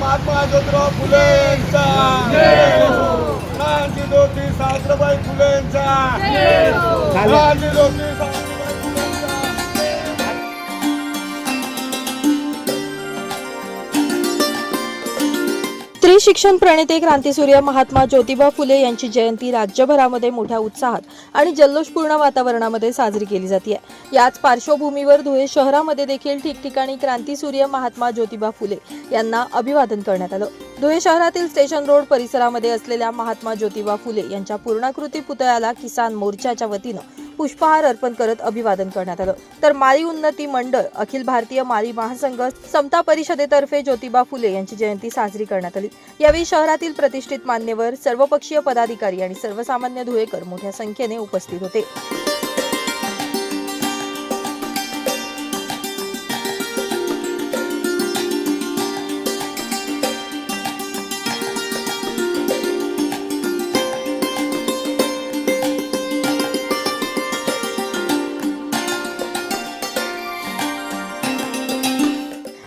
महात्मा ज्योतिराव फुले यांचा. क्रांती हो. ज्योती सावित्रीबाई फुले यांचा. क्रांती हो. ज्योती स्त्री शिक्षण प्रणेते क्रांतीसूर्य महात्मा ज्योतिबा फुले यांची जयंती राज्यभरामध्ये मोठ्या उत्साहात आणि जल्लोषपूर्ण वातावरणामध्ये साजरी केली जाते याच पार्श्वभूमीवर धुळे शहरामध्ये देखील ठिकठिकाणी क्रांतीसूर्य महात्मा ज्योतिबा फुले यांना अभिवादन करण्यात आलं. धुळे शहरातील स्टेशन रोड परिसरामध्ये असलेल्या महात्मा ज्योतिबा फुले यांच्या पूर्णाकृती पुतळ्याला किसान मोर्चाच्या वतीनं पुष्पहार अर्पण करत अभिवादन करण्यात आलं. तर माळी उन्नती मंडळ अखिल भारतीय माळी महासंघ समता परिषदेतर्फे ज्योतिबा फुले यांची जयंती साजरी करण्यात आली. यावेळी शहरातील प्रतिष्ठित मान्यवर सर्वपक्षीय पदाधिकारी आणि सर्वसामान्य धुळेकर मोठ्या संख्येने उपस्थित होते.